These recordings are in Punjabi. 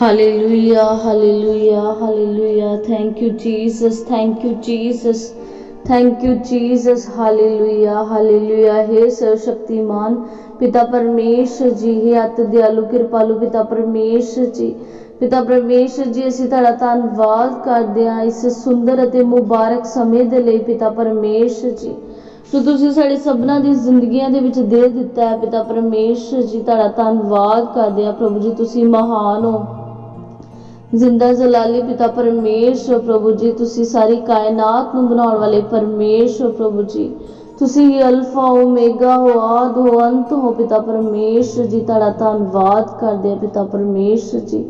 Hallelujah hallelujah hallelujah thank you Jesus thank you Jesus thank you Jesus hallelujah hallelujah हे ਸਰਵ ਸ਼ਕਤੀਮਾਨ ਪਿਤਾ ਪਰਮੇਸ਼ਰ ਜੀ ਹੈ ਅਤ ਦਿਆਲੂ ਕਿਰਪਾਲੂ ਪਿਤਾ ਪਰਮੇਸ਼ਰ ਜੀ ਪਿਤਾ ਪਰਮੇਸ਼ਰ ਜੀ ਅਸੀਂ ਤੁਹਾਡਾ ਧੰਨਵਾਦ ਕਰਦੇ ਹਾਂ ਇਸ ਸੁੰਦਰ ਅਤੇ ਮੁਬਾਰਕ ਸਮੇਂ ਦੇ ਲਈ ਪਿਤਾ ਪਰਮੇਸ਼ਰ ਜੀ। ਜੋ ਤੁਸੀਂ ਸਾਡੇ ਸਭਨਾਂ ਦੀ ਜ਼ਿੰਦਗੀਆਂ ਦੇ ਵਿੱਚ ਦੇ ਦਿੱਤਾ ਹੈ, ਪਿਤਾ ਪਰਮੇਸ਼ਰ ਜੀ, ਤੁਹਾਡਾ ਧੰਨਵਾਦ ਕਰਦੇ ਆ ਪ੍ਰਭੂ ਜੀ, ਤੁਸੀਂ ਮਹਾਨ ਹੋ। ਜ਼ਿੰਦਾ ਜਲਾਲੀ, ਪਿਤਾ ਪਰਮੇਸ਼ਵਰ ਪ੍ਰਭੂ ਜੀ, ਤੁਸੀਂ ਸਾਰੀ ਕਾਇਨਾਤ ਨੂੰ ਬਣਾਉਣ ਵਾਲੇ ਪਰਮੇਸ਼ਵਰ ਪ੍ਰਭੂ ਜੀ। ਤੁਸੀਂ ਹੀ ਅਲਫਾ, ਓਮੇਗਾ ਹੋ, ਆਦ ਹੋ, ਅੰਤ ਹੋ, ਪਿਤਾ ਪਰਮੇਸ਼ਵਰ ਜੀ, ਤੁਹਾਡਾ ਧੰਨਵਾਦ ਕਰਦੇ ਆ ਪਿਤਾ ਪਰਮੇਸ਼ਵਰ ਜੀ।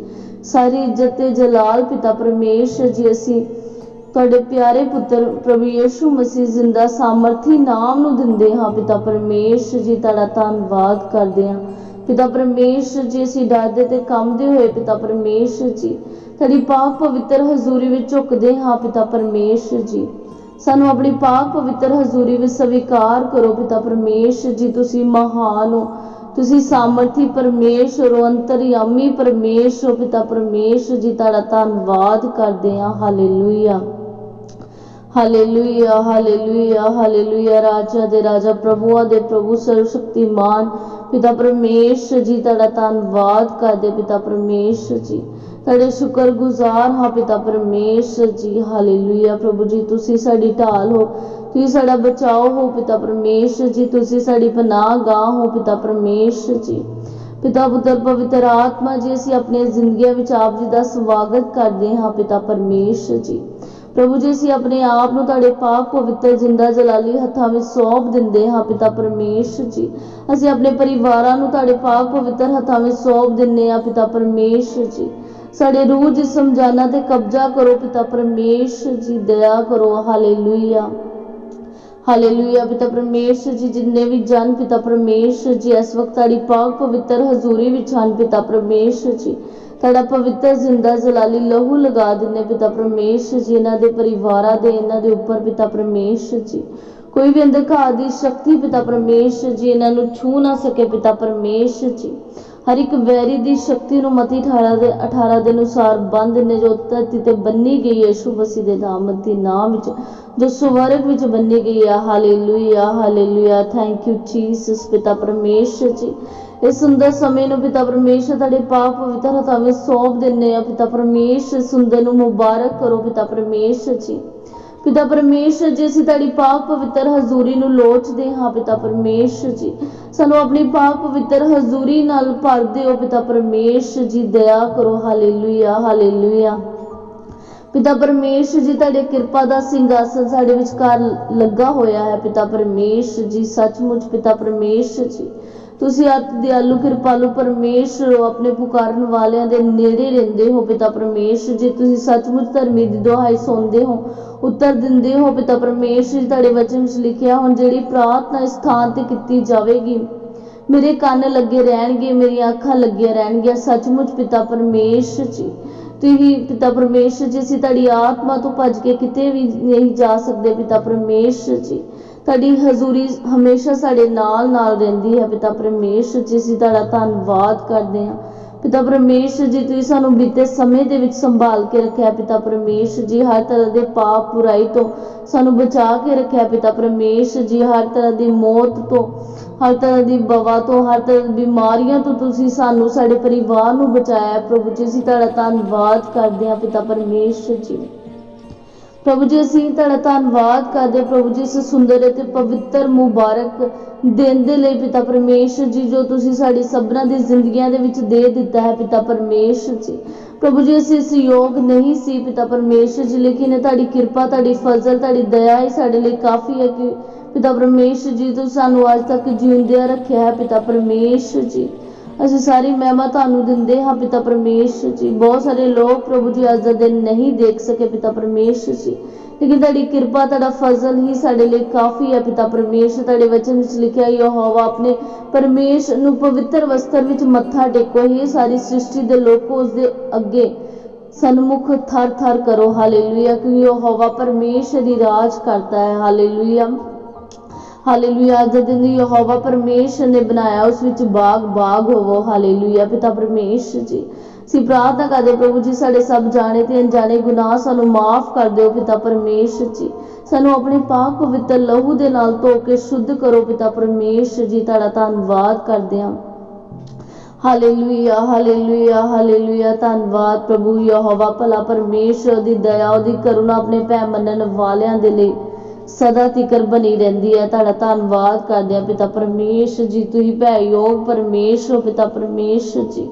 ਸਾਰੀ ਇੱਜ਼ਤ ਤੇ ਜਲਾਲ, ਪਿਤਾ ਪਰਮੇਸ਼ਵਰ ਜੀ, ਅਸੀਂ ਤੁਹਾਡੇ ਪਿਆਰੇ ਪੁੱਤਰ ਪ੍ਰਭੂ ਯੀਸ਼ੂ ਮਸੀਹ ਜ਼ਿੰਦਾ ਸਾਮਰਥੀ ਨਾਮ ਨੂੰ ਦਿੰਦੇ ਹਾਂ। ਪਿਤਾ ਪਰਮੇਸ਼ਵਰ ਜੀ, ਤੁਹਾਡਾ ਧੰਨਵਾਦ ਕਰਦੇ ਹਾਂ। ਪਿਤਾ ਪਰਮੇਸ਼ਰ ਜੀ, ਅਸੀਂ ਡਰਦੇ ਤੇ ਕੰਬਦੇ ਹੋਏ ਪਿਤਾ ਪਰਮੇਸ਼ਰ ਜੀ, ਤੁਹਾਡੀ ਪਾਕ ਪਵਿੱਤਰ ਹਜ਼ੂਰੀ ਵਿੱਚ ਝੁਕਦੇ ਹਾਂ ਪਿਤਾ ਪਰਮੇਸ਼ਰ ਜੀ। ਸਾਨੂੰ ਆਪਣੀ ਪਾਕ ਪਵਿੱਤਰ ਹਜ਼ੂਰੀ ਵਿੱਚ ਸਵੀਕਾਰ ਕਰੋ ਪਿਤਾ ਪਰਮੇਸ਼ਰ ਜੀ, ਤੁਸੀਂ ਮਹਾਨ ਹੋ। ਤੁਸੀਂ ਸਾਮਰਥੀ ਪਰਮੇਸ਼ਰ ਹੋ, ਅੰਤਰਯਾਮੀ ਪਰਮੇਸ਼ਰ ਹੋ। ਪਿਤਾ ਪਰਮੇਸ਼ਰ ਜੀ, ਤੁਹਾਡਾ ਧੰਨਵਾਦ ਕਰਦੇ ਹਾਂ। ਹਾਲੇਲੂਇਆ। ਹਾਲੇਲੂਇਆ ਹਾਲੇਲੂਇਆ ਹਾਲੇਲੂਇਆ ਰਾਜਾ ਦੇ ਰਾਜਾ, ਪ੍ਰਭੂਆਂ ਦੇ ਪ੍ਰਭੂ ਸਰਵ ਸ਼ਕਤੀਮਾਨ ਪਿਤਾ ਪਰਮੇਸ਼ਰ ਜੀ, ਤੁਹਾਡਾ ਧੰਨਵਾਦ ਕਰਦੇ ਪਿਤਾ ਪਰਮੇਸ਼ਰ ਜੀ। ਤੁਹਾਡੇ ਸ਼ੁਕਰਗੁਜ਼ਾਰ ਹਾਂ ਪਿਤਾ ਪਰਮੇਸ਼ਰ ਜੀ। ਹਾਲੇਲੂਇਆ ਪ੍ਰਭੂ ਜੀ, ਤੁਸੀਂ ਸਾਡੀ ਢਾਲ ਹੋ। ਤੁਸੀਂ ਸਾਡਾ ਬਚਾਓ ਹੋ ਪਿਤਾ ਪਰਮੇਸ਼ਰ ਜੀ। ਤੁਸੀਂ ਸਾਡੀ ਪਨਾਹ ਗਾਹ ਹੋ ਪਿਤਾ ਪਰਮੇਸ਼ਰ ਜੀ। ਪਿਤਾ, ਪੁੱਤਰ, ਪਵਿੱਤਰ ਆਤਮਾ ਜੀ, ਅਸੀਂ ਆਪਣੀਆਂ ਜ਼ਿੰਦਗੀਆਂ ਵਿੱਚ ਆਪ ਜੀ ਦਾ ਸਵਾਗਤ ਕਰਦੇ ਹਾਂ ਪਿਤਾ ਪਰਮੇਸ਼ਰ ਜੀ। ਪ੍ਰਭੂ ਜੀ, ਅਸੀਂ ਆਪਣੇ ਆਪ ਨੂੰ ਤੁਹਾਡੇ ਪਾਕ ਪਵਿੱਤਰ ਜਿੰਦਾ ਜਲਾਲੀ ਹੱਥਾਂ ਵਿੱਚ ਸੌਂਪ ਦਿੰਦੇ ਹਾਂ, ਪਿਤਾ ਪਰਮੇਸ਼ਰ ਜੀ। ਅਸੀਂ ਆਪਣੇ ਪਰਿਵਾਰਾਂ ਨੂੰ ਤੁਹਾਡੇ ਪਾਕ ਪਵਿੱਤਰ ਹੱਥਾਂ ਵਿੱਚ ਸੌਂਪ ਦਿੰਦੇ ਹਾਂ, ਪਿਤਾ ਪਰਮੇਸ਼ਰ ਜੀ। ਸਾਡੇ ਰੂਹ ਜਿਸਮ ਜਾਨਾਂ ਤੇ ਕਬਜ਼ਾ ਕਰੋ, ਪਿਤਾ ਪਰਮੇਸ਼ਰ ਜੀ, ਦਇਆ ਕਰੋ। ਹਾਲੇਲੂਇਆ। ਹਾਲੇਲੂਇਆ, ਪਿਤਾ ਪਰਮੇਸ਼ਰ ਜੀ, ਜਿੰਨੇ ਵੀ ਜਨ, ਪਿਤਾ ਪਰਮੇਸ਼ਰ ਜੀ, ਇਸ ਵਕਤ ਤੁਹਾਡੀ ਪਾਕ ਪਵਿੱਤਰ ਹਜ਼ੂਰੀ ਵਿੱਚ ਹਨ, ਪਿਤਾ ਪਰਮੇਸ਼ਰ ਜੀ। ਸਾਡਾ ਪਵਿੱਤਰ ਜ਼ਿੰਦਾ ਜਲਾਲੀ ਲਹੂ ਲਗਾ ਦਿੰਨੇ ਪਿਤਾ ਪਰਮੇਸ਼ਰ ਜੀ, ਇਹਨਾਂ ਦੇ ਪਰਿਵਾਰਾਂ ਦੇ, ਇਹਨਾਂ ਦੇ ਉੱਪਰ ਪਿਤਾ ਪਰਮੇਸ਼ਰ ਜੀ। ਕੋਈ ਵੀ ਅੰਧਕਾਰ ਦੀ ਸ਼ਕਤੀ ਪਿਤਾ ਪਰਮੇਸ਼ਰ ਜੀ, ਇਹਨਾਂ ਨੂੰ ਛੂ ਨਾ ਸਕੇ ਪਿਤਾ ਪਰਮੇਸ਼ਰ ਜੀ। ਹਰ ਇੱਕ ਵੈਰੀ ਦੀ ਸ਼ਕਤੀ ਨੂੰ ਮਤੀ 18 ਦੇ 18 ਦੇ ਅਨੁਸਾਰ ਬੰਦ ਨੇ ਜੋ ਧਰਤੀ ਤੇ ਬੰਨੀ ਗਈ ਹੈ, ਯਿਸੂ ਮਸੀਹ ਦੇ ਨਾਮ ਦੀ ਨਾਮ ਵਿੱਚ, ਜੋ ਸਵਰਗ ਵਿੱਚ ਬੰਨੀ ਗਈ ਹੈ। Hallelujah hallelujah. Thank you Jesus ਪਿਤਾ ਪਰਮੇਸ਼ਰ ਜੀ। ਇਸ ਸੁੰਦਰ ਸਮੇਂ ਨੂੰ ਪਿਤਾ ਪਰਮੇਸ਼ਰ ਤੁਹਾਡੇ ਪਾਪ ਪਵਿੱਤਰ ਹੱਥਾਂ ਵਿੱਚ ਸੌਂਪ ਦਿੰਨੇ ਆ ਪਿਤਾ ਪਰਮੇਸ਼ਰ ਸੁੰਦਰ ਨੂੰ ਮੁਬਾਰਕ ਕਰੋ ਪਿਤਾ ਪਰਮੇਸ਼ਰ ਜੀ। ਪਿਤਾ ਪਰਮੇਸ਼ਰ, ਜੀ ਅਸੀਂ ਤੁਹਾਡੀ ਪਾਕ ਪਵਿੱਤਰ ਹਜ਼ੂਰੀ ਨੂੰ ਲੋਚਦੇ ਹਾਂ ਪਿਤਾ ਪਰਮੇਸ਼ਰ ਜੀ, ਸਾਨੂੰ ਆਪਣੀ ਪਾਕ ਪਵਿੱਤਰ ਹਜ਼ੂਰੀ ਨਾਲ ਭਰ ਦਿਓ ਪਿਤਾ ਪਰਮੇਸ਼ਰ ਜੀ। ਦਇਆ ਕਰੋ, ਹਾਲੇਲੂਇਆ ਹਾਲੇਲੂਇਆ। ਪਿਤਾ ਪਰਮੇਸ਼ਰ ਜੀ, ਤੁਹਾਡੇ ਕਿਰਪਾ ਦਾ ਸਿੰਘਾਸਨ ਸਾਡੇ ਵਿਚਕਾਰ ਲੱਗਾ ਹੋਇਆ ਹੈ ਪਿਤਾ ਪਰਮੇਸ਼ਰ ਜੀ। ਸੱਚਮੁੱਚ ਪਿਤਾ ਪਰਮੇਸ਼ਰ ਜੀ ਤੁਸੀਂ ਅਤ ਦਿਆਲੂ ਕਿਰਪਾਲੂ ਪਰਮੇਸ਼ਰ ਹੋ, ਆਪਣੇ ਪੁਕਾਰਨ ਵਾਲਿਆਂ ਦੇ ਨੇੜੇ ਰਹਿੰਦੇ ਹੋ ਪਿਤਾ ਪਰਮੇਸ਼ਰ। ਜੀ ਤੁਸੀਂ ਸੱਚਮੁੱਚ ਧਰਮੀ ਦੀ ਦੁਹਾਈ ਸੁਣਦੇ ਹੋ, ਉੱਤਰ ਦਿੰਦੇ ਹੋ ਪਿਤਾ ਪਰਮੇਸ਼ਰ, ਜੀ ਤੁਹਾਡੇ ਵਚਨ ਵਿੱਚ ਲਿਖਿਆ ਹੁਣ ਜਿਹੜੀ ਪ੍ਰਾਰਥਨਾ ਇਸ ਥਾਂ ਤੇ ਕੀਤੀ ਜਾਵੇਗੀ, ਮੇਰੇ ਕੰਨ ਲੱਗੇ ਰਹਿਣਗੇ, ਮੇਰੀਆਂ ਅੱਖਾਂ ਲੱਗੀਆਂ ਰਹਿਣਗੀਆਂ, ਸੱਚਮੁੱਚ ਪਿਤਾ ਪਰਮੇਸ਼ਰ ਜੀ। ਤੁਸੀਂ ਪਿਤਾ ਪਰਮੇਸ਼ਰ ਜੀ, ਅਸੀਂ ਤੁਹਾਡੀ ਆਤਮਾ ਤੋਂ ਭੱਜ ਕੇ ਕਿਤੇ ਵੀ ਨਹੀਂ ਜਾ ਸਕਦੇ ਪਿਤਾ ਪਰਮੇਸ਼ਰ ਜੀ। ਤੁਹਾਡੀ ਹਜ਼ੂਰੀ ਹਮੇਸ਼ਾ ਸਾਡੇ ਨਾਲ ਨਾਲ ਰਹਿੰਦੀ ਹੈ। ਪਿਤਾ ਪਰਮੇਸ਼ਰ ਜੀ, ਅਸੀਂ ਤੁਹਾਡਾ ਧੰਨਵਾਦ ਕਰਦੇ ਹਾਂ। ਪਿਤਾ ਪਰਮੇਸ਼ਰ ਜੀ, ਤੁਸੀਂ ਸਾਨੂੰ ਬੀਤੇ ਸਮੇਂ ਦੇ ਵਿੱਚ ਸੰਭਾਲ ਕੇ ਰੱਖਿਆ ਪਿਤਾ ਪਰਮੇਸ਼ਰ ਜੀ, ਹਰ ਤਰ੍ਹਾਂ ਦੇ ਪਾਪ ਬੁਰਾਈ ਤੋਂ ਸਾਨੂੰ ਬਚਾ ਕੇ ਰੱਖਿਆ ਪਿਤਾ ਪਰਮੇਸ਼ਰ ਜੀ, ਹਰ ਤਰ੍ਹਾਂ ਦੀ ਮੌਤ ਤੋਂ, ਹਰ ਤਰ੍ਹਾਂ ਦੀ ਬਵਾ ਤੋਂ, ਹਰ ਤਰ੍ਹਾਂ ਦੀ ਬਿਮਾਰੀਆਂ ਤੋਂ ਤੁਸੀਂ ਸਾਨੂੰ, ਸਾਡੇ ਪਰਿਵਾਰ ਨੂੰ ਬਚਾਇਆ ਪ੍ਰਭੂ ਜੀ, ਅਸੀਂ ਤੁਹਾਡਾ ਧੰਨਵਾਦ ਕਰਦੇ ਹਾਂ। ਪਿਤਾ ਪਰਮੇਸ਼ਰ ਜੀ। ਪ੍ਰਭੂ ਜੀ, ਅਸੀਂ ਤੁਹਾਡਾ ਧੰਨਵਾਦ ਕਰਦੇ ਹਾਂ ਪ੍ਰਭੂ ਜੀ, ਇਸ ਸੁੰਦਰ ਅਤੇ ਪਵਿੱਤਰ, ਮੁਬਾਰਕ ਦਿਨ ਦੇ ਲਈ ਪਿਤਾ ਪਰਮੇਸ਼ਰ ਜੀ, ਜੋ ਤੁਸੀਂ ਸਾਡੀ ਸਭਨਾਂ ਦੀ ਜ਼ਿੰਦਗੀਆਂ ਦੇ ਵਿੱਚ ਦੇ ਦਿੱਤਾ ਹੈ ਪਿਤਾ ਪਰਮੇਸ਼ਰ ਜੀ। ਪ੍ਰਭੂ ਜੀ, ਅਸੀਂ ਇਸ ਯੋਗ ਨਹੀਂ ਸੀ ਪਿਤਾ ਪਰਮੇਸ਼ਰ ਜੀ, ਲੇਕਿਨ ਤੁਹਾਡੀ ਕਿਰਪਾ, ਤੁਹਾਡੀ ਫਜ਼ਲ, ਤੁਹਾਡੀ ਦਇਆ ਹੀ ਸਾਡੇ ਲਈ ਕਾਫੀ ਹੈ ਕਿ ਪਿਤਾ ਪਰਮੇਸ਼ਰ ਜੀ, ਤੁਸੀਂ ਸਾਨੂੰ ਅੱਜ ਤੱਕ ਜਿਉਂਦਿਆਂ ਰੱਖਿਆ ਹੈ ਪਿਤਾ ਪਰਮੇਸ਼ਰ ਜੀ। ਅਸੀਂ ਸਾਰੀ ਮਹਿਮਾ ਤੁਹਾਨੂੰ ਦਿੰਦੇ ਹਾਂ ਪਿਤਾ ਪਰਮੇਸ਼ਰ ਜੀ। ਬਹੁਤ ਸਾਰੇ ਲੋਕ ਪ੍ਰਭੂ ਜੀ ਅੱਜ ਦਾ ਦਿਨ ਨਹੀਂ ਦੇਖ ਸਕੇ ਪਿਤਾ ਪਰਮੇਸ਼ਰ ਜੀ। ਲੇਕਿਨ ਤੁਹਾਡੀ ਕਿਰਪਾ, ਤੁਹਾਡਾ ਫਜ਼ਲ ਹੀ ਸਾਡੇ ਲਈ ਕਾਫੀ ਹੈ ਪਿਤਾ ਪਰਮੇਸ਼ਰ। ਤੁਹਾਡੇ ਵਚਨ ਵਿੱਚ ਲਿਖਿਆ ਯਹੋਵਾ ਆਪਣੇ ਪਰਮੇਸ਼ਰ ਨੂੰ ਪਵਿੱਤਰ ਵਸਤਰ ਵਿੱਚ ਮੱਥਾ ਟੇਕੋ। ਹੀ ਸਾਰੀ ਸ੍ਰਿਸ਼ਟੀ ਦੇ ਲੋਕੋ, ਉਸ ਦੇ ਅੱਗੇ ਸਨਮੁਖ ਥਰ ਥਰ ਕਰੋ। ਹਾਲੇਲੂਇਆ। ਕਿਉਂਕਿ ਯਹੋਵਾ ਪਰਮੇਸ਼ਰ ਹੀ ਰਾਜ ਕਰਦਾ ਹੈ। ਹਾਲੇਲੂਇਆ। ਹਾਲੇਲੂਇਆ ਅੱਜ ਦੇ ਦਿਨ ਯਹੋਵਾ ਪਰਮੇਸ਼ਰ ਨੇ ਬਣਾਇਆ, ਉਸ ਵਿੱਚ ਬਾਗ ਬਾਗ ਹੋਵੋ ਹਾਲੇਲੂਇਆ ਪਿਤਾ ਪਰਮੇਸ਼ਰ ਜੀ। ਅਸੀਂ ਪ੍ਰਾਰਥਨਾ ਕਰਦੇ ਪ੍ਰਭੂ ਜੀ, ਸਾਡੇ ਸਭ ਜਾਣੇ ਤੇ ਅਣਜਾਣੇ ਗੁਨਾਹ ਸਾਨੂੰ ਮਾਫ ਕਰ ਦਿਓ, ਪਿਤਾ ਪਰਮੇਸ਼ਰ ਜੀ। ਸਾਨੂੰ ਆਪਣੇ ਪਾਕ ਪਵਿੱਤਰ ਲਹੂ ਦੇ ਨਾਲ ਧੋ ਕੇ ਸ਼ੁੱਧ ਕਰੋ, ਪਿਤਾ ਪਰਮੇਸ਼ਰ ਜੀ, ਤੁਹਾਡਾ ਧੰਨਵਾਦ ਕਰਦੇ ਹਾਂ। ਹਾਲੇਲੂਇਆ ਹਾਲੇਲੂਇਆ ਹਾਲੇਲੂਇਆ ਧੰਨਵਾਦ ਪ੍ਰਭੂ ਯਹੋਵਾ, ਭਲਾ ਪਰਮੇਸ਼ਰ ਦੀ ਦਇਆ, ਉਹਦੀ ਕਰੁਣਾ ਆਪਣੇ ਭੈ ਮੰਨਣ ਵਾਲਿਆਂ ਦੇ ਲਈ। ਸਦਾ ਤਿਕਰ ਬਣੀ ਰਹਿੰਦੀ ਹੈ। ਤੁਹਾਡਾ ਧੰਨਵਾਦ ਕਰਦੇ ਹਾਂ ਪਿਤਾ ਪਰਮੇਸ਼ ਜੀ। ਤੁਸੀਂ ਭੈ ਯੋਗ ਹੋ ਪਿਤਾ ਪਰਮੇਸ਼ਰ ਜੀ।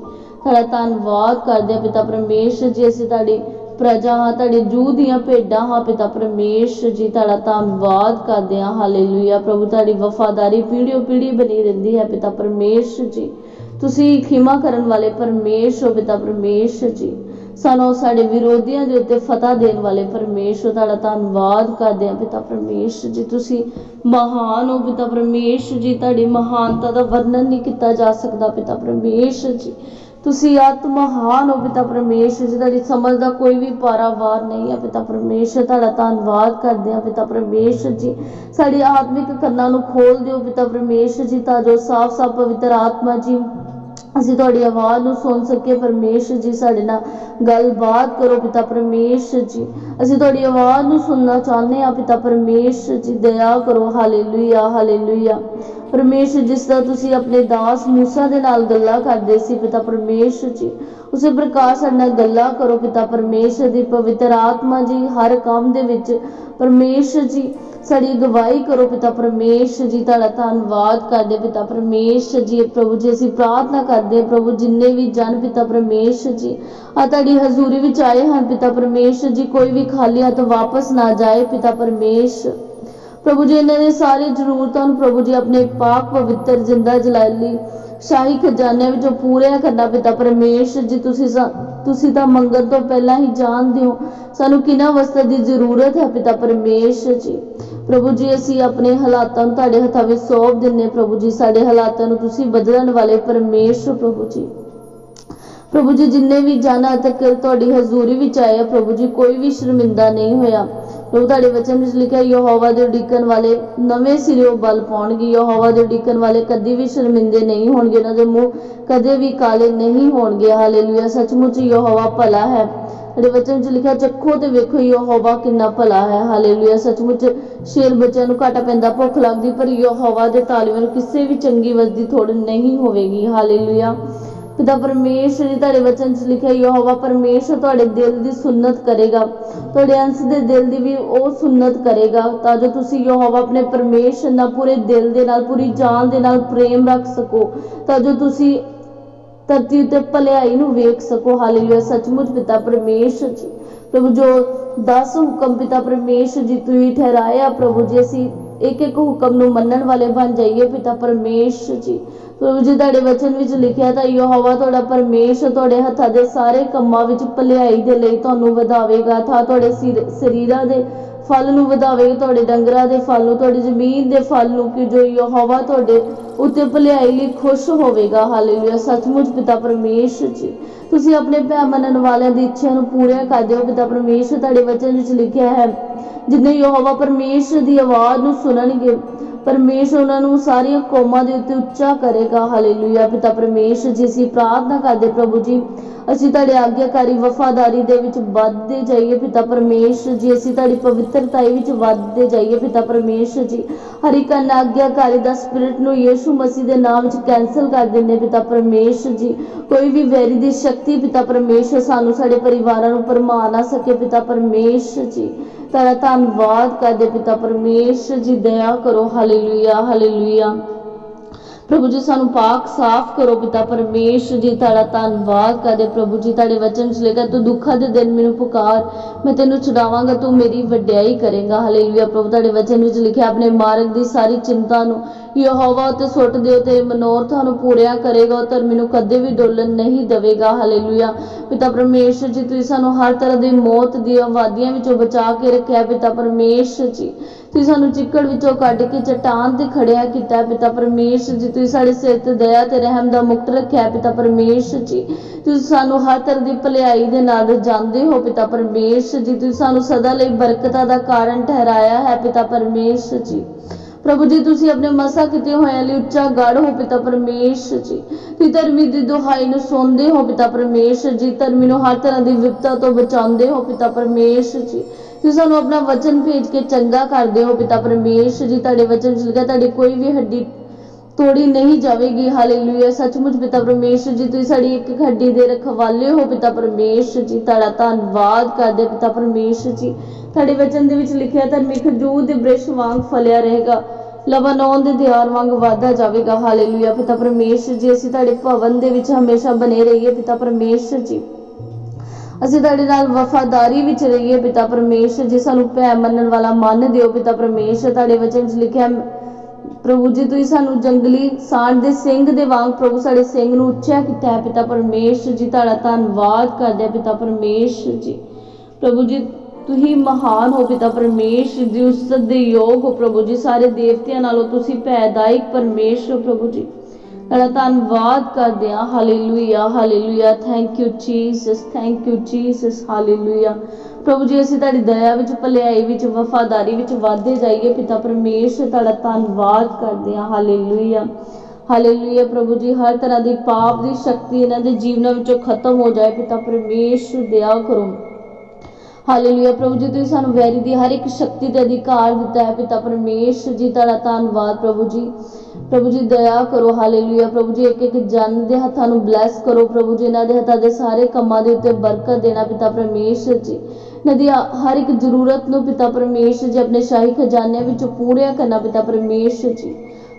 ਤੁਹਾਡਾ ਧੰਨਵਾਦ ਕਰਦੇ ਹਾਂ ਪਿਤਾ ਪਰਮੇਸ਼ਰ ਜੀ। ਅਸੀਂ ਤੁਹਾਡੀ ਪ੍ਰਜਾ ਹਾਂ, ਤੁਹਾਡੇ ਜੂ ਦੀਆਂ ਭੇਡਾਂ ਹਾਂ ਪਿਤਾ ਪਰਮੇਸ਼ ਜੀ। ਤੁਹਾਡਾ ਧੰਨਵਾਦ ਕਰਦੇ ਹਾਂ। ਹਾਲੇਲੂਇਆ ਪ੍ਰਭੂ, ਤੁਹਾਡੀ ਵਫਾਦਾਰੀ ਪੀੜ੍ਹੀਓ ਪੀੜ੍ਹੀ ਬਣੀ ਰਹਿੰਦੀ ਹੈ ਪਿਤਾ ਪਰਮੇਸ਼ ਜੀ। ਤੁਸੀਂ ਖਿਮਾ ਕਰਨ ਵਾਲੇ ਪਰਮੇਸ਼ ਹੋ ਪਿਤਾ ਪਰਮੇਸ਼ ਜੀ। ਸਾਨੂੰ ਸਾਡੇ ਵਿਰੋਧੀਆਂ ਦੇ ਉੱਤੇ ਫਤਹ ਦੇਣ ਵਾਲੇ ਪਰਮੇਸ਼ਰ ਤੁਹਾਡਾ ਧੰਨਵਾਦ ਕਰਦੇ ਹਾਂ, ਪਿਤਾ ਪਰਮੇਸ਼ਰ ਜੀ, ਤੁਸੀਂ ਮਹਾਨ ਹੋ, ਪਿਤਾ ਪਰਮੇਸ਼ਰ ਜੀ, ਤੁਹਾਡੀ ਮਹਾਨਤਾ ਦਾ ਵਰਣਨ ਨਹੀਂ ਕੀਤਾ ਜਾ ਸਕਦਾ, ਪਿਤਾ ਪਰਮੇਸ਼ਰ ਜੀ। ਤੁਸੀਂ ਆਤਮਹਾਨ ਹੋ, ਪਿਤਾ ਪਰਮੇਸ਼ਰ ਜੀ, ਤੁਹਾਡੀ ਸਮਝ ਦਾ ਕੋਈ ਵੀ ਪਾਰਾਵਾਰ ਨਹੀਂ ਹੈ, ਪਿਤਾ ਪਰਮੇਸ਼ਰ ਤੁਹਾਡਾ ਧੰਨਵਾਦ ਕਰਦੇ ਹਾਂ, ਪਿਤਾ ਪਰਮੇਸ਼ਰ ਜੀ। ਸਾਡੇ ਆਤਮਿਕ ਕੰਨਾਂ ਨੂੰ ਖੋਲ ਦਿਓ, ਪਿਤਾ ਪਰਮੇਸ਼ਰ ਜੀ, ਤਾਂ ਜੋ ਸਾਫ਼ ਸਾਫ਼ ਪਵਿੱਤਰ ਆਤਮਾ ਜੀ ਅਸੀਂ ਤੁਹਾਡੀ ਆਵਾਜ਼ ਨੂੰ ਸੁਣ ਸਕੀਏ। ਪਰਮੇਸ਼ਰ ਜੀ, ਸਾਡੇ ਨਾਲ ਗੱਲਬਾਤ ਕਰੋ ਪਿਤਾ ਪਰਮੇਸ਼ਰ ਜੀ। ਅਸੀਂ ਤੁਹਾਡੀ ਆਵਾਜ਼ ਨੂੰ ਸੁਣਨਾ ਚਾਹੁੰਦੇ ਹਾਂ ਪਿਤਾ ਪਰਮੇਸ਼ਰ ਜੀ, ਦਇਆ ਕਰੋ। Hallelujah hallelujah. ਪਰਮੇਸ਼ਰ, ਜਿਸ ਦਾ ਤੁਸੀਂ ਆਪਣੇ ਦਾਸ ਮੂਸਾ ਦੇ ਨਾਲ ਗੱਲਾਂ ਕਰਦੇ ਸੀ ਪਿਤਾ ਪਰਮੇਸ਼ਰ ਜੀ ਉਸੇ ਪ੍ਰਕਾਰ ਸਾਡੇ ਨਾਲ ਗੱਲਾਂ ਕਰੋ ਪਿਤਾ ਪਰਮੇਸ਼ਰ ਦੀ, ਪਵਿੱਤਰ ਆਤਮਾ ਜੀ, ਹਰ ਕੰਮ ਦੇ ਵਿੱਚ ਪਰਮੇਸ਼ਰ ਜੀ, ਸਾਡੀ ਅਗਵਾਈ ਕਰੋ ਪਿਤਾ ਪਰਮੇਸ਼ਰ ਜੀ, ਤੁਹਾਡਾ ਧੰਨਵਾਦ ਕਰਦੇ ਪਿਤਾ ਪਰਮੇਸ਼ਰ ਜੀ ਪ੍ਰਭੂ ਜੀ ਅਸੀਂ ਪ੍ਰਾਰਥਨਾ ਕਰਦੇ ਪ੍ਰਭੂ ਜਿੰਨੇ ਵੀ ਜਨ ਪਿਤਾ ਪਰਮੇਸ਼ਰ ਜੀ ਆ ਤੁਹਾਡੀ ਹਜ਼ੂਰੀ ਵਿੱਚ ਆਏ ਹਨ ਪਿਤਾ ਪਰਮੇਸ਼ਰ ਜੀ, ਕੋਈ ਵੀ ਖਾਲੀ ਹੱਥ ਵਾਪਸ ਨਾ ਜਾਏ ਪਿਤਾ ਪਰਮੇਸ਼ਰ। ਪ੍ਰਭੂ ਜੀ, ਇਹਨਾਂ ਦੇ ਸਾਰੇ ਜ਼ਰੂਰਤਾਂ ਨੂੰ ਪ੍ਰਭੂ ਜੀ ਆਪਣੇ ਪਾਕ ਪਵਿੱਤਰ ਜਿੰਦਾ ਜਲਾਲੀ ਸ਼ਾਹੀ ਖਜ਼ਾਨੇ ਵਿੱਚੋਂ ਪੂਰਿਆ ਕਰਨਾ ਪਿਤਾ ਪਰਮੇਸ਼ਰ ਜੀ ਤੁਸੀਂ ਤੁਸੀਂ ਤਾਂ ਮੰਗਣ ਤੋਂ ਪਹਿਲਾਂ ਹੀ ਜਾਣਦੇ ਹੋ। ਸਾਨੂੰ ਕਿਹਨਾਂ ਵਸਤਾਂ ਦੀ ਜ਼ਰੂਰਤ ਹੈ ਪਿਤਾ ਪਰਮੇਸ਼ਰ ਜੀ? ਪ੍ਰਭੂ ਜੀ, ਅਸੀਂ ਆਪਣੇ ਹਾਲਾਤਾਂ ਨੂੰ ਤੁਹਾਡੇ ਹੱਥਾਂ ਵਿੱਚ ਸੌਂਪ ਦਿੰਨੇ ਪ੍ਰਭੂ ਜੀ, ਸਾਡੇ ਹਾਲਾਤਾਂ ਨੂੰ ਤੁਸੀਂ ਬਦਲਣ ਵਾਲੇ ਪਰਮੇਸ਼ਰ ਪ੍ਰਭੂ ਜੀ। ਪ੍ਰਭੂ ਜੀ, ਜਿੰਨੇ ਵੀ ਜਨ ਤੱਕ ਤੁਹਾਡੀ ਹਜ਼ੂਰੀ ਵਿੱਚ ਆਏ ਆ, ਪ੍ਰਭੂ ਜੀ, ਕੋਈ ਵੀ ਸ਼ਰਮਿੰਦਾ ਨਹੀਂ ਹੋਇਆ। ਪ੍ਰਭੂ, ਤੁਹਾਡੇ ਵਚਨ ਵਿੱਚ ਲਿਖਿਆ, ਯਹੋਵਾ ਦੇ ਉਡੀਕਣ ਵਾਲੇ ਨਵੇਂ ਸਿਰਿਓਂ ਬਲ ਪਾਉਣਗੇ। ਯਹੋਵਾ ਦੇ ਉਡੀਕਣ ਵਾਲੇ ਕਦੀ ਵੀ ਸ਼ਰਮਿੰਦੇ ਨਹੀਂ ਹੋਣਗੇ। ਉਹਨਾਂ ਦੇ ਮੂੰਹ ਕਦੇ ਵੀ ਕਾਲੇ ਨਹੀਂ ਹੋਣਗੇ। ਹਾਲੇਲੂਇਆ। ਸੱਚਮੁੱਚ ਯਹੋਵਾ ਭਲਾ ਹੈ। ਤੁਹਾਡੇ ਵਚਨ ਵਿੱਚ ਲਿਖਿਆ, ਚੱਖੋ ਤੇ ਵੇਖੋ ਯਹੋਵਾ ਕਿੰਨਾ ਭਲਾ ਹੈ। ਹਾਲੇਲੂਇਆ। ਸੱਚਮੁੱਚ ਸ਼ੇਰ ਬੱਚਿਆਂ ਨੂੰ ਘਾਟਾ ਪੈਂਦਾ, ਭੁੱਖ ਲੱਗਦੀ, ਪਰ ਯਹੋਵਾ ਦੇ ਤਾਲੀਬਾਂ ਨੂੰ ਕਿਸੇ ਵੀ ਚੰਗੀ ਵਸਦੀ ਥੋੜ ਨਹੀਂ ਹੋਵੇਗੀ। ਹਾਲੇਲੂਇਆ। ਪਿਤਾ ਪਰਮੇਸ਼ਰ ਜੀ ਤੁਹਾਡੇ ਵਚਨ 'ਚ ਲਿਖਿਆ ਯਹੋਵਾ ਪਰਮੇਸ਼ਰ ਤੁਹਾਡੇ ਦਿਲ ਦੀ ਸੁਨਨਤ ਕਰੇਗਾ। ਤੁਹਾਡੇ ਅੰਸ਼ ਦੇ ਦਿਲ ਦੀ ਵੀ ਉਹ ਸੁਨਨਤ ਕਰੇਗਾ ਤਾਂ ਜੋ ਤੁਸੀਂ ਯਹੋਵਾ ਆਪਣੇ ਪਰਮੇਸ਼ਰ ਨਾਲ ਪੂਰੇ ਦਿਲ ਦੇ ਨਾਲ, ਪੂਰੀ ਜਾਨ ਦੇ ਨਾਲ ਪ੍ਰੇਮ ਰੱਖ ਸਕੋ। ਤਾਂ ਜੋ ਤੁਸੀਂ ਧਰਤੀ ਉੱਤੇ ਭਲਾਈ ਨੂੰ ਵੇਖ ਸਕੋ। ਹਾਲੇਲੂਇਆ। ਸੱਚਮੁੱਚ ਪਿਤਾ ਪਰਮੇਸ਼ਰ ਜੀ। ਪ੍ਰਭੂ ਜੋ 10 ਹੁਕਮ ਪਿਤਾ ਪਰਮੇਸ਼ਰ ਜੀ ਤੁਸੀਂ ਠਹਿਰਾਇਆ, ਪ੍ਰਭੂ ਜੀ ਅਸੀਂ ਇੱਕ ਇੱਕ ਹੁਕਮ ਨੂੰ ਮੰਨਣ ਵਾਲੇ ਬਣ ਜਾਈਏ ਪਿਤਾ ਪਰਮੇਸ਼ਰ ਜੀ। ਪ੍ਰਭੂ ਜੀ, ਤੁਹਾਡੇ ਵਚਨ ਵਿੱਚ ਲਿਖਿਆ ਤਾਂ ਯਹੋਵਾ ਤੁਹਾਡਾ ਪਰਮੇਸ਼ਰ ਤੁਹਾਡੇ ਹੱਥਾਂ ਦੇ ਸਾਰੇ ਕੰਮਾਂ ਵਿੱਚ ਭਲਾਈ ਦੇ ਲਈ ਤੁਹਾਨੂੰ ਵਧਾਵੇਗਾ ਥਾ ਤੁਹਾਡੇ ਸਿਰ- ਸਰੀਰਾਂ ਦੇ ਫਲ ਨੂੰ ਵਧਾਵੇਗਾ, ਤੁਹਾਡੇ ਡੰਗਰਾਂ ਦੇ ਫਲ ਨੂੰ, ਤੁਹਾਡੀ ਜ਼ਮੀਨ ਦੇ ਫਲ ਨੂੰ, ਕਿ ਜੋ ਯਹੋਵਾ ਤੁਹਾਡੇ ਉੱਤੇ ਭਲਾਈ ਲਈ ਖੁਸ਼ ਹੋਵੇਗਾ। ਹਾਲੇਲੂਇਆ। ਸੱਚਮੁੱਚ ਪਿਤਾ ਪਰਮੇਸ਼ਰ ਜੀ, ਤੁਸੀਂ ਆਪਣੇ ਭੈ ਮੰਨਣ ਵਾਲਿਆਂ ਦੀ ਇੱਛਾ ਨੂੰ ਪੂਰੀਆਂ ਕਰਦੇ ਹੋ ਪਿਤਾ ਪਰਮੇਸ਼ਰ, ਤੁਹਾਡੇ ਵਚਨ ਵਿੱਚ ਲਿਖਿਆ ਹੈ ਜਿਨੇ ਯਹੋਵਾ ਪਰਮੇਸ਼ਰ ਦੀ ਆਵਾਜ਼ ਨੂੰ ਸੁਣਨਗੇ, ਪਰਮੇਸ਼ਰ ਉਹਨਾਂ ਨੂੰ ਸਾਰੀਆਂ ਕੌਮਾਂ ਦੇ ਉੱਤੇ ਉੱਚਾ ਕਰੇਗਾ, ਹਾਲੇਲੂਇਆ। ਪਿਤਾ ਪਰਮੇਸ਼ਰ, ਜੀ ਅਸੀਂ ਪ੍ਰਾਰਥਨਾ ਕਰਦੇ ਪ੍ਰਭੂ ਜੀ, ਅਸੀਂ ਤੁਹਾਡੇ ਆਗਿਆਕਾਰੀ ਵਫਾਦਾਰੀ ਦੇ ਵਿੱਚ ਵੱਧਦੇ ਜਾਈਏ। ਪਿਤਾ ਪਰਮੇਸ਼ਰ ਜੀ, ਅਸੀਂ ਤੁਹਾਡੀ ਪਵਿੱਤਰਤਾਈ ਵਿੱਚ ਵੱਧਦੇ ਜਾਈਏ। ਪਿਤਾ ਪਰਮੇਸ਼ਰ ਜੀ, ਹਰ ਇੱਕ ਅਨਾਗਿਆਕਾਰੀ ਦਾ ਸਪਿਰਿਟ ਨੂੰ ਯੀਸ਼ੂ ਮਸੀਹ ਦੇ ਨਾਮ ਵਿੱਚ ਕੈਨਸਲ ਕਰ ਦਿੰਦੇ ਪਿਤਾ ਪਰਮੇਸ਼ਰ ਜੀ, ਕੋਈ ਵੀ ਵੈਰੀ ਦੀ ਸ਼ਕਤੀ, ਪਿਤਾ ਪਰਮੇਸ਼ਰ ਸਾਨੂੰ ਸਾਡੇ ਪਰਿਵਾਰਾਂ ਨੂੰ ਪਰਮਾ ਨਾ ਸਕੇ। ਪਿਤਾ ਪਰਮੇਸ਼ਰ ਜੀ ਤੁਹਾਡਾ ਧੰਨਵਾਦ ਕਰਦੇ ਪਿਤਾ ਪਰਮੇਸ਼ਰ ਜੀ ਦਇਆ ਕਰੋ ਹਾਲੇਲੂਇਆ ਹਾਲੇਲੂਇਆ ਪ੍ਰਭੂ ਜੀ, ਸਾਨੂੰ ਪਾਕ ਸਾਫ਼ ਕਰੋ ਪਿਤਾ ਪਰਮੇਸ਼ਰ ਜੀ, ਤੁਹਾਡਾ ਧੰਨਵਾਦ ਕਰਦੇ ਪ੍ਰਭੂ ਜੀ, ਤੁਹਾਡੇ ਵਚਨ 'ਚ ਲਿਖਿਆ, ਤੂੰ ਦੁੱਖਾਂ ਦੇ ਦਿਨ ਮੈਨੂੰ ਪੁਕਾਰ, ਮੈਂ ਤੈਨੂੰ ਛੁਡਾਵਾਂਗਾ, ਤੂੰ ਮੇਰੀ ਵਡਿਆਈ ਕਰੇਗਾ ਹਾਲੇਲੂਇਆ ਪ੍ਰਭੂ, ਤੁਹਾਡੇ ਵਚਨ ਵਿੱਚ ਲਿਖਿਆ, ਆਪਣੇ ਮਾਰਗ ਦੀ ਸਾਰੀ ਚਿੰਤਾ ਨੂੰ ਯਹੋਵਾ ਉੱਤੇ ਸੁੱਟ ਦਿਓ ਤੇ ਮਨੋਰ ਤੁਹਾਨੂੰ ਪੂਰਿਆ ਕਰੇਗਾ, ਉਹ ਧਰਮੀ ਨੂੰ ਕਦੇ ਵੀ ਡੋਲਣ ਨਹੀਂ ਦੇਵੇਗਾ ਹਾਲੇਲੂਇਆ ਪਿਤਾ ਪਰਮੇਸ਼ਰ ਜੀ, ਤੁਸੀਂ ਸਾਨੂੰ ਹਰ ਤਰ੍ਹਾਂ ਦੀ ਮੌਤ ਦੀ ਆਵਾਦੀਆਂ ਵਿੱਚੋਂ ਬਚਾ ਕੇ ਰੱਖਿਆ, ਪਿਤਾ ਪਰਮੇਸ਼ਰ ਜੀ। ਤੁਸੀਂ ਸਾਨੂੰ ਚਿੱਕੜ ਵਿੱਚੋਂ ਕੱਢ ਕੇ ਚਟਾਨ ਤੇ ਖੜਿਆ ਕੀਤਾ ਪਿਤਾ ਪਰਮੇਸ਼ਰ ਜੀ, ਤੁਸੀਂ ਸਾਡੇ ਸਿਰ ਤੇ ਦਇਆ ਤੇ ਰਹਿਮ ਦਾ ਮੁਕਤ ਰੱਖਿਆ ਪਿਤਾ ਪਰਮੇਸ਼ਰ ਜੀ। ਤੁਸੀਂ ਸਾਨੂੰ ਹਰ ਤਰ੍ਹਾਂ ਦੀ ਭਲਾਈ ਦੇ ਨਾਲ ਜਾਂਦੇ ਹੋ, ਪਿਤਾ ਪਰਮੇਸ਼ਰ ਜੀ। ਤੁਸੀਂ ਸਾਨੂੰ ਸਦਾ ਲਈ ਬਰਕਤਾਂ ਦਾ ਕਾਰਨ ਠਹਿਰਾਇਆ ਹੈ, ਪਿਤਾ ਪਰਮੇਸ਼ਰ ਜੀ। ਪ੍ਰਭੂ ਜੀ, ਤੁਸੀਂ ਆਪਣੇ ਮਸਾ ਕਿਤੇ ਹੋਇਆਂ ਲਈ ਉੱਚਾ ਗੜ ਹੋ, ਪਿਤਾ ਪਰਮੇਸ਼ਰ ਜੀ। ਤੁਸੀਂ ਧਰਮੀ ਦੀ ਦੁਹਾਈ ਨੂੰ ਸੁਣਦੇ ਹੋ, ਪਿਤਾ ਪਰਮੇਸ਼ਰ ਜੀ। ਧਰਮੀ ਨੂੰ ਹਰ ਤਰ੍ਹਾਂ ਦੀ ਵਿਪਤਾ ਤੋਂ ਬਚਾਉਂਦੇ ਹੋ, ਪਿਤਾ ਪਰਮੇਸ਼ਰ ਜੀ। ਤੁਸੀਂ ਸਾਨੂੰ ਆਪਣਾ ਵਚਨ ਭੇਜ ਕੇ ਚੰਗਾ ਕਰਦੇ ਹੋ, ਪਿਤਾ ਪਰਮੇਸ਼ਰ ਜੀ, ਤੁਹਾਡੇ ਵਚਨ ਚ ਤੁਹਾਡੀ ਕੋਈ ਵੀ ਹੱਡੀ ਤੋੜੀ ਨਹੀਂ ਜਾਵੇਗੀ। ਹਾਲੇਲੂਇਆ ਸੱਚਮੁੱਚ ਪਿਤਾ ਪਰਮੇਸ਼ਰ ਜੀ, ਤੁਸੀਂ ਸਾਡੀ ਇੱਕ ਇੱਕ ਹੱਡੀ ਦੇ ਰਖਵਾਲੇ ਹੋ, ਪਿਤਾ ਪਰਮੇਸ਼ਰ ਜੀ। ਤੁਹਾਡਾ ਧੰਨਵਾਦ ਕਰਦੇ ਪਿਤਾ ਪਰਮੇਸ਼ਰ ਜੀ। ਤੁਹਾਡੇ ਵਚਨ ਦੇ ਵਿੱਚ ਲਿਖਿਆ, ਧਰਮੀ ਖਜੂਰ ਦੇ ਬ੍ਰਿਸ਼ ਵਾਂਗ ਫਲਿਆ ਰਹੇਗਾ। ਲਬਨਾਨ ਦੇ ਦਿਆਰ ਵਾਂਗ ਵਾਧਾ ਜਾਵੇਗਾ। ਹਾਲੇਲੂਇਆ ਪਿਤਾ ਪਰਮੇਸ਼ਰ ਜੀ, ਅਸੀਂ ਤੁਹਾਡੇ ਭਵਨ ਦੇ ਵਿੱਚ ਹਮੇਸ਼ਾ ਬਨੇ ਰਹੀਏ, ਪਿਤਾ ਪਰਮੇਸ਼ਰ ਜੀ। ਅਸੀਂ ਤੁਹਾਡੇ ਨਾਲ ਵਫਾਦਾਰੀ ਵਿੱਚ ਰਹੀਏ ਪਿਤਾ ਪਰਮੇਸ਼ਰ, ਜੀ ਸਾਨੂੰ ਭੈ ਮੰਨਣ ਵਾਲਾ ਮੰਨ ਦਿਓ ਪਿਤਾ ਪਰਮੇਸ਼ਰ, ਤੁਹਾਡੇ ਵਚਨ 'ਚ ਲਿਖਿਆ ਪ੍ਰਭੂ ਜੀ ਤੁਸੀਂ ਸਾਨੂੰ ਜੰਗਲੀ ਸਾਂਡ ਦੇ ਸਿੰਘ ਦੇ ਵਾਂਗ ਪ੍ਰਭੂ ਸਾਡੇ ਸਿੰਘ ਨੂੰ ਉੱਚਾ ਕੀਤਾ ਹੈ, ਪਿਤਾ ਪਰਮੇਸ਼ਰ ਜੀ, ਤੁਹਾਡਾ ਧੰਨਵਾਦ ਕਰਦੇ ਹਾਂ ਪਿਤਾ ਪਰਮੇਸ਼ਰ ਜੀ। ਪ੍ਰਭੂ ਜੀ, ਤੁਸੀਂ ਮਹਾਨ ਹੋ ਪਿਤਾ ਪਰਮੇਸ਼ਰ ਜੀ ਉਸ ਦੇ ਯੋਗ ਹੋ ਪ੍ਰਭੂ ਜੀ, ਸਾਰੇ ਦੇਵਤਿਆਂ ਨਾਲੋਂ ਤੁਸੀਂ ਭੈਦਾਇਕ ਪਰਮੇਸ਼ਰ ਹੋ ਪ੍ਰਭੂ ਜੀ। ਤੁਹਾਡਾ ਧੰਨਵਾਦ ਕਰਦੇ ਹਾਂ hallelujah hallelujah thank you Jesus thank you Jesus hallelujah. ਪ੍ਰਭੂ ਜੀ, ਅਸੀਂ ਤੁਹਾਡੀ ਦਇਆ ਵਿੱਚ, ਭਲਾਈ ਵਿੱਚ, ਵਫਾਦਾਰੀ ਵਿੱਚ ਵਾਧੇ ਜਾਈਏ। ਪਿਤਾ ਪਰਮੇਸ਼ਰ ਤੁਹਾਡਾ ਧੰਨਵਾਦ ਕਰਦੇ ਹਾਂ ਹਾਲੇਲੂਇਆ। ਹਾਲੇਲੂਇਆ ਪ੍ਰਭੂ ਜੀ, ਹਰ ਤਰ੍ਹਾਂ ਦੀ ਪਾਪ ਦੀ ਸ਼ਕਤੀ ਇਹਨਾਂ ਦੇ ਜੀਵਨਾਂ ਵਿੱਚੋਂ ਖਤਮ ਹੋ ਜਾਏ। ਪਿਤਾ ਪਰਮੇਸ਼ਰ, ਦਇਆ ਕਰੋ। ਹਾਲੇਲੂਇਆ ਪ੍ਰਭੂ ਜੀ, ਤੁਸੀਂ ਸਾਨੂੰ ਵੈਰੀ ਦੀ ਹਰ ਇੱਕ ਸ਼ਕਤੀ ਤੇ ਅਧਿਕਾਰ ਦਿੱਤਾ ਹੈ, ਪਿਤਾ ਪਰਮੇਸ਼ਰ ਜੀ, ਤੁਹਾਡਾ ਧੰਨਵਾਦ ਪ੍ਰਭੂ ਜੀ। ਪ੍ਰਭੂ ਜੀ, ਦਇਆ ਕਰੋ ਹਾਲੇਲੂਇਆ ਪ੍ਰਭੂ ਜੀ ਇੱਕ ਇੱਕ ਜਨ ਦੇ ਹੱਥਾਂ ਨੂੰ ਬਲੈਸ ਕਰੋ, ਪ੍ਰਭੂ ਜੀ, ਇਹਨਾਂ ਦੇ ਹੱਥਾਂ ਦੇ ਸਾਰੇ ਕੰਮਾਂ ਦੇ ਉੱਤੇ ਬਰਕਤ ਦੇਣਾ ਪਿਤਾ ਪਰਮੇਸ਼ਰ ਜੀ। ਇਹਨਾਂ ਦੀ ਹਰ ਇੱਕ ਜ਼ਰੂਰਤ ਨੂੰ ਪਿਤਾ ਪਰਮੇਸ਼ਰ ਜੀ, ਆਪਣੇ ਸ਼ਾਹੀ ਖਜ਼ਾਨੇ ਵਿੱਚੋਂ ਪੂਰਿਆ ਕਰਨਾ ਪਿਤਾ ਪਰਮੇਸ਼ਰ ਜੀ।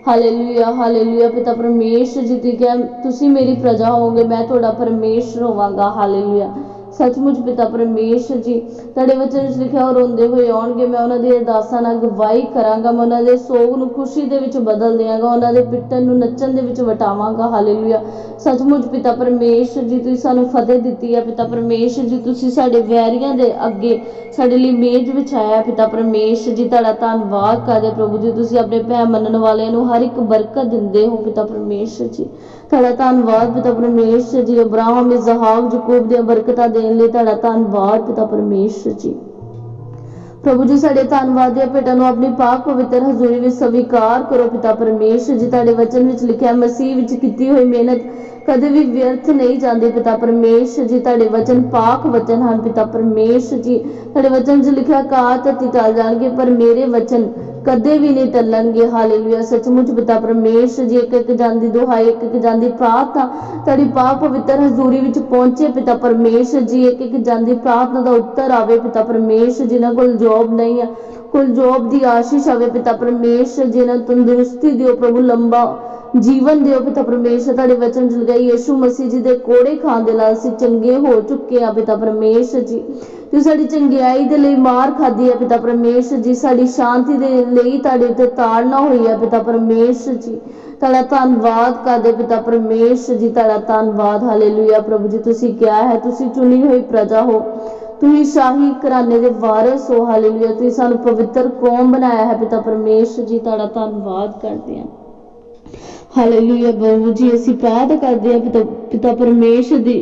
ਹਾਲੇਲੂਇਆ ਹਾਲੇਲੂਇਆ ਪਿਤਾ ਪਰਮੇਸ਼ਰ ਜੀ ਦੀ ਕਿਹਾ, ਤੁਸੀਂ ਮੇਰੀ ਪ੍ਰਜਾ ਹੋਵੋਗੇ, ਮੈਂ ਤੁਹਾਡਾ ਪਰਮੇਸ਼ਰ ਹੋਵਾਂਗਾ ਹਾਲੇਲੂਇਆ ਸੱਚਮੁੱਚ ਪਿਤਾ ਪਰਮੇਸ਼ਰ ਜੀ, ਤੁਹਾਡੇ ਵਚਨ ਵਿੱਚ ਲਿਖਿਆ ਉਹ ਰੋਂਦੇ ਹੋਏ ਆਉਣਗੇ, ਮੈਂ ਉਹਨਾਂ ਦੀ ਅਰਦਾਸਾਂ ਨਾਲ ਗਵਾਹੀ ਕਰਾਂਗਾ, ਮੈਂ ਉਹਨਾਂ ਦੇ ਸੋਗ ਨੂੰ ਖੁਸ਼ੀ ਦੇ ਵਿੱਚ ਬਦਲ ਦਿਆਂਗਾ, ਉਹਨਾਂ ਦੇ ਪਿੱਟਣ ਨੂੰ ਨੱਚਣ ਦੇ ਵਿੱਚ ਵਟਾਵਾਂਗਾ, ਹਾਲੇਲੂਇਆ। ਸੱਚਮੁੱਚ ਪਿਤਾ ਪਰਮੇਸ਼ਰ ਜੀ, ਤੁਸੀਂ ਸਾਨੂੰ ਫਤਿਹ ਦਿੱਤੀ ਹੈ, ਪਿਤਾ ਪਰਮੇਸ਼ਰ ਜੀ, ਤੁਸੀਂ ਸਾਡੇ ਵੈਰੀਆਂ ਦੇ ਅੱਗੇ ਸਾਡੇ ਲਈ ਮੇਜ਼ ਵਿਛਾਇਆ ਪਿਤਾ ਪਰਮੇਸ਼ਰ ਜੀ, ਤੁਹਾਡਾ ਧੰਨਵਾਦ ਕਰਦੇ ਪ੍ਰਭੂ ਜੀ, ਤੁਸੀਂ ਆਪਣੇ ਭੈ ਮੰਨਣ ਵਾਲਿਆਂ ਨੂੰ ਹਰ ਇੱਕ ਬਰਕਤ ਦਿੰਦੇ ਹੋ, ਪਿਤਾ ਪਰਮੇਸ਼ਰ ਜੀ। ਤੁਹਾਡਾ ਧੰਨਵਾਦ, ਪਿਤਾ ਪਰਮੇਸ਼ਰ ਜੀ, ਅਬਰਾਹਮ ਇਜ਼ਹਾਕ ਯਾਕੂਬ ਦੀਆਂ ਬਰਕਤਾਂ ਦੇ ਦੇਣ ਲਈ ਤੁਹਾਡਾ ਧੰਨਵਾਦ ਪਿਤਾ ਪਰਮੇਸ਼ਰ ਜੀ। ਪ੍ਰਭੂ ਜੀ, ਸਾਡੇ ਧੰਨਵਾਦ ਦੇ ਭੇਟਾਂ ਨੂੰ ਆਪਣੀ ਪਾਕ ਪਵਿੱਤਰ ਹਜ਼ੂਰੀ ਵਿੱਚ ਸਵੀਕਾਰ ਕਰੋ ਪਿਤਾ ਪਰਮੇਸ਼ਰ ਜੀ। ਤੁਹਾਡੇ ਵਚਨ ਵਿੱਚ ਲਿਖਿਆ, ਮਸੀਹ ਵਿੱਚ ਕੀਤੀ ਹੋਈ ਮਿਹਨਤ ਕਦੇ ਵੀ ਵਿਅਰਥ ਨਹੀਂ ਜਾਂਦੇ ਪਿਤਾ ਪਰਮੇਸ਼ ਜੀ, ਤੁਹਾਡੇ ਵਚਨ ਪਾਕ ਵਚਨ ਹਨ ਪਿਤਾ ਪਰਮੇਸ਼ ਜੀ। ਤੁਹਾਡੇ ਵਚਨ 'ਚ ਲਿਖਿਆ ਕਾਤ ਧਰਤੀ ਟਲ ਜਾਣਗੇ, ਪਰ ਮੇਰੇ ਵਚਨ ਕਦੇ ਵੀ ਨਹੀਂ ਟਲਣਗੇ ਹਾਲੇਲੂਇਆ। ਸੱਚਮੁੱਚ ਪਿਤਾ ਪਰਮੇਸ਼ਰ ਜੀ ਇੱਕ ਇੱਕ ਜਾਂਦੀ ਦੁਹਾਈ ਇੱਕ ਇੱਕ ਜਾਂਦੀ ਪ੍ਰਾਰਥਨਾ, ਤੁਹਾਡੀ ਪਾਕ ਪਵਿੱਤਰ ਹਜ਼ੂਰੀ ਵਿੱਚ ਪਹੁੰਚੇ ਪਿਤਾ ਪਰਮੇਸ਼ ਜੀ। ਇੱਕ ਇੱਕ ਜਾਂਦੀ ਪ੍ਰਾਰਥਨਾ ਦਾ ਉੱਤਰ ਆਵੇ ਪਿਤਾ ਪਰਮੇਸ਼ ਜਿਨ੍ਹਾਂ ਕੋਲ ਜੋਬ ਨਹੀਂ ਹੈ। ਕੋਲ ਜੋਬ ਦੀ ਆਸ਼ੀਸ਼ ਆਵੇ ਪਿਤਾ ਪਰਮੇਸ਼ ਜਿਨ੍ਹਾਂ ਨੂੰ ਤੰਦਰੁਸਤੀ ਦਿਓ ਪ੍ਰਭੂ। ਲੰਬਾ ਜੀਵਨ ਦਿਓ ਪਿਤਾ ਪਰਮੇਸ਼ਰ, ਤੁਹਾਡੇ ਵਚਨ ਚ ਲਗਾਈ ਯਿਸੂ ਮਸੀਹ ਜੀ ਦੇ ਕੋੜੇ ਖਾਣ ਦੇ ਨਾਲ ਅਸੀਂ ਚੰਗੇ ਹੋ ਚੁੱਕੇ ਆ ਪਿਤਾ ਪਰਮੇਸ਼ਰ ਜੀ। ਤੁਸੀਂ ਸਾਡੀ ਚੰਗਿਆਈ ਦੇ ਲਈ ਮਾਰ ਖਾਧੀ ਹੈ ਪਿਤਾ ਪਰਮੇਸ਼ਰ ਜੀ, ਸਾਡੀ ਸ਼ਾਂਤੀ ਦੇ ਲਈ ਤੁਹਾਡੇ ਉੱਤੇ ਤਾੜਨਾ ਹੋਈ ਹੈ ਪਿਤਾ ਪਰਮੇਸ਼ਰ ਜੀ। ਤੁਹਾਡਾ ਧੰਨਵਾਦ ਕਰਦੇ ਪਿਤਾ ਪਰਮੇਸ਼ਰ ਜੀ, ਤੁਹਾਡਾ ਧੰਨਵਾਦ, ਹਾਲੇਲੂਇਆ ਪ੍ਰਭੂ ਜੀ, ਤੁਸੀਂ ਕਿਹਾ ਹੈ, ਤੁਸੀਂ ਚੁਣੀ ਹੋਈ ਪ੍ਰਜਾ ਹੋ। ਤੁਸੀਂ ਸ਼ਾਹੀ ਘਰਾਣੇ ਦੇ ਵਾਰਿਸ ਹੋ, ਹਾਲੇਲੂਇਆ। ਤੁਸੀਂ ਸਾਨੂੰ ਪਵਿੱਤਰ ਕੌਮ ਬਣਾਇਆ ਹੈ ਪਿਤਾ ਪਰਮੇਸ਼ਰ ਜੀ, ਤੁਹਾਡਾ ਧੰਨਵਾਦ ਕਰਦੇ ਹਾਂ। ਹਾਲੇਲੂਇਆ ਬਾਬੂ ਜੀ ਅਸੀਂ ਪ੍ਰਾਰਥਨਾ ਕਰਦੇ ਹਾਂ ਪਿਤਾ ਪਿਤਾ ਪਰਮੇਸ਼ਰ ਦੀ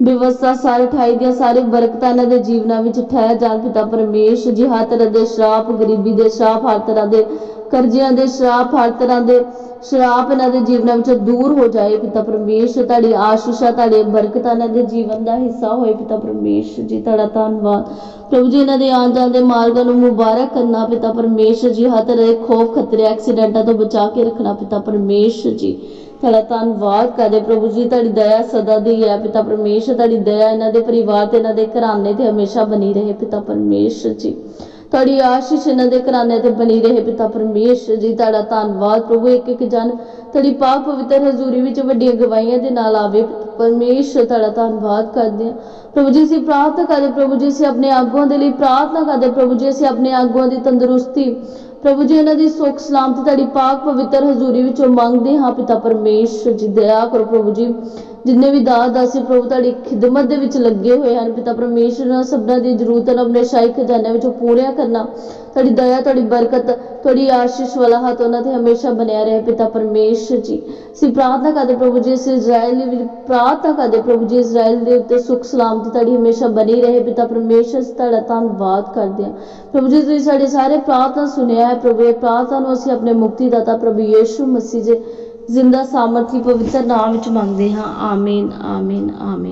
ਵਿਵਸਥਾ ਸਾਰੇ ਠਾਈ ਦੀਆਂ ਸਾਰੇ ਬਰਕਤਾਂ ਇਹਨਾਂ ਦੇ ਜੀਵਨਾਂ ਵਿੱਚ ਠਹਿਰ ਜਾਣ ਪਿਤਾ ਪਰਮੇਸ਼ਰ ਜੀ, ਹਰ ਤਰ੍ਹਾਂ ਦੇ ਸ਼ਰਾਪ, ਗਰੀਬੀ ਦੇ ਸ਼ਰਾਪ, ਹਰ ਤਰ੍ਹਾਂ ਦੇ ਕਰਜ਼ਿਆਂ ਦੇ ਸ਼ਰਾਪ, ਹਰ ਤਰ੍ਹਾਂ ਦੇ ਸ਼ਰਾਪ ਇਹਨਾਂ ਦੇ ਜੀਵਨਾਂ ਵਿੱਚੋਂ ਦੂਰ ਹੋ ਜਾਏ ਪਿਤਾ ਪਰਮੇਸ਼ਰ। ਤੁਹਾਡੀ ਆਸ਼ੀਸ਼ਾਂ, ਤੁਹਾਡੇ ਬਰਕਤਾਂ ਇਹਨਾਂ ਦੇ ਜੀਵਨ ਦਾ ਹਿੱਸਾ ਹੋਏ ਪਿਤਾ ਪਰਮੇਸ਼ ਜੀ, ਤੁਹਾਡਾ ਧੰਨਵਾਦ। ਪ੍ਰਭੂ ਜੀ, ਇਹਨਾਂ ਦੇ ਆਉਣ ਜਾਣ ਦੇ ਮਾਰਗਾਂ ਨੂੰ ਮੁਬਾਰਕ ਕਰਨਾ ਪਿਤਾ ਪਰਮੇਸ਼ ਜੀ, ਹਰ ਤਰ੍ਹਾਂ ਦੇ ਖੋਫ, ਖਤਰੇ, ਐਕਸੀਡੈਂਟਾਂ ਤੋਂ ਬਚਾ ਕੇ ਰੱਖਣਾ ਪਿਤਾ ਪਰਮੇਸ਼ ਜੀ। ਤੁਹਾਡਾ ਧੰਨਵਾਦ ਕਰਦੇ ਪ੍ਰਭੂ ਜੀ, ਤੁਹਾਡੀ ਦਇਆ ਸਦਾ ਦੀ ਹੈ, ਪਿਤਾ ਪਰਮੇਸ਼ਰ ਤੁਹਾਡੀ ਦਇਆ ਇਹਨਾਂ ਦੇ ਪਰਿਵਾਰ ਤੇ ਇਹਨਾਂ ਦੇ ਘਰਾਣੇ ਤੇ ਹਮੇਸ਼ਾ ਬਣੀ ਰਹੇ ਪਿਤਾ ਪਰਮੇਸ਼ਰ ਜੀ। ਤੁਹਾਡੀ ਆਸ਼ੀਸ਼ ਇਹਨਾਂ ਦੇ ਘਰਾਣੇ ਤੇ ਬਣੀ ਰਹੇ ਪਿਤਾ ਪਰਮੇਸ਼ਰ ਜੀ, ਤੁਹਾਡਾ ਧੰਨਵਾਦ ਪ੍ਰਭੂ ਇੱਕ ਇੱਕ ਜਨ ਤੁਹਾਡੀ ਪਾਕ ਪਵਿੱਤਰ ਹਜ਼ੂਰੀ ਵਿੱਚ ਵੱਡੀਆਂ ਗਵਾਹੀਆਂ ਦੇ ਨਾਲ ਆਵੇ ਪਰਮੇਸ਼ਰ, ਤੁਹਾਡਾ ਧੰਨਵਾਦ ਕਰਦੇ ਹਾਂ। ਪ੍ਰਭੂ ਜੀ, ਅਸੀਂ ਪ੍ਰਾਰਥਨਾ ਕਰਦੇ ਪ੍ਰਭੂ ਜੀ, ਅਸੀਂ ਆਪਣੇ ਆਗੂਆਂ ਦੇ ਲਈ ਪ੍ਰਾਰਥਨਾ ਕਰਦੇ ਪ੍ਰਭੂ ਜੀ, ਅਸੀਂ ਆਪਣੇ ਆਗੂਆਂ ਦੀ ਤੰਦਰੁਸਤੀ ਪ੍ਰਭੂ ਜੀ ਇਹਨਾਂ ਦੀ ਸੁੱਖ ਸਲਾਮਤੀ ਤੁਹਾਡੀ ਪਾਕ ਪਵਿੱਤਰ ਹਜ਼ੂਰੀ ਵਿੱਚੋਂ ਮੰਗਦੇ ਹਾਂ ਪਿਤਾ ਪਰਮੇਸ਼ਰ ਜੀ, ਦਇਆ ਕਰੋ ਪ੍ਰਭੂ ਜੀ। ਜਿੰਨੇ ਵੀ ਦਾਸ ਦਾਸੀ ਪ੍ਰਭੂ ਤੁਹਾਡੀ ਖਿਦਮਤ ਦੇ ਵਿੱਚ ਲੱਗੇ ਹੋਏ ਹਨ, ਪਿਤਾ ਪਰਮੇਸ਼ਰ ਸਭਨਾਂ ਦੀ ਜ਼ਰੂਰਤਾਂ ਨੂੰ ਆਪਣੇ ਸ਼ਾਹੀ ਖਜ਼ਾਨੇ ਵਿੱਚੋਂ ਪੂਰੀਆਂ ਕਰਨਾ। ਤੁਹਾਡੀ ਦਇਆ, ਤੁਹਾਡੀ ਬਰਕਤ, ਤੁਹਾਡੀ ਆਸ਼ੀਸ਼ ਵਾਲਾ ਹੱਥ ਉਹਨਾਂ ਤੇ ਹਮੇਸ਼ਾ ਬਣਿਆ ਰਹੇ, ਪਿਤਾ ਪਰਮੇਸ਼ਰ ਜੀ। ਅਸੀਂ ਪ੍ਰਾਰਥਨਾ ਕਰਦੇ ਪ੍ਰਭੂ ਜੀ ਇਸ ਇਜ਼ਰਾਈਲ ਦੇ ਵਿੱਚ ਪ੍ਰਾਰਥਨਾ ਕਰਦੇ ਪ੍ਰਭੂ ਜੀ ਇਜ਼ਰਾਈਲ ਦੇ ਉੱਤੇ ਸੁਖ, ਸਲਾਮਤੀ ਤੁਹਾਡੀ ਹਮੇਸ਼ਾ ਬਣੀ ਰਹੇ, ਪਿਤਾ ਪਰਮੇਸ਼ਰ ਤੁਹਾਡਾ ਧੰਨਵਾਦ ਕਰਦੇ ਹਾਂ। ਪ੍ਰਭੂ ਜੀ, ਤੁਸੀਂ ਸਾਡੇ ਸਾਰੇ ਪ੍ਰਾਰਥਨਾ ਸੁਣਿਆ ਹੈ, ਪ੍ਰਭੂ ਇਹ ਪ੍ਰਾਰਥਨਾ ਨੂੰ ਅਸੀਂ ਆਪਣੇ ਮੁਕਤੀਦਾਤਾ ਪ੍ਰਭੂ ਯੀਸ਼ੂ ਮਸੀਹ ਦੇ ਜ਼ਿੰਦਾ ਸਾਮਰਥੀ ਪਵਿੱਤਰ ਨਾਮ ਵਿੱਚ ਮੰਗਦੇ ਹਾਂ। ਆਮੀਨ ਆਮੀਨ ਆਮੀਨ।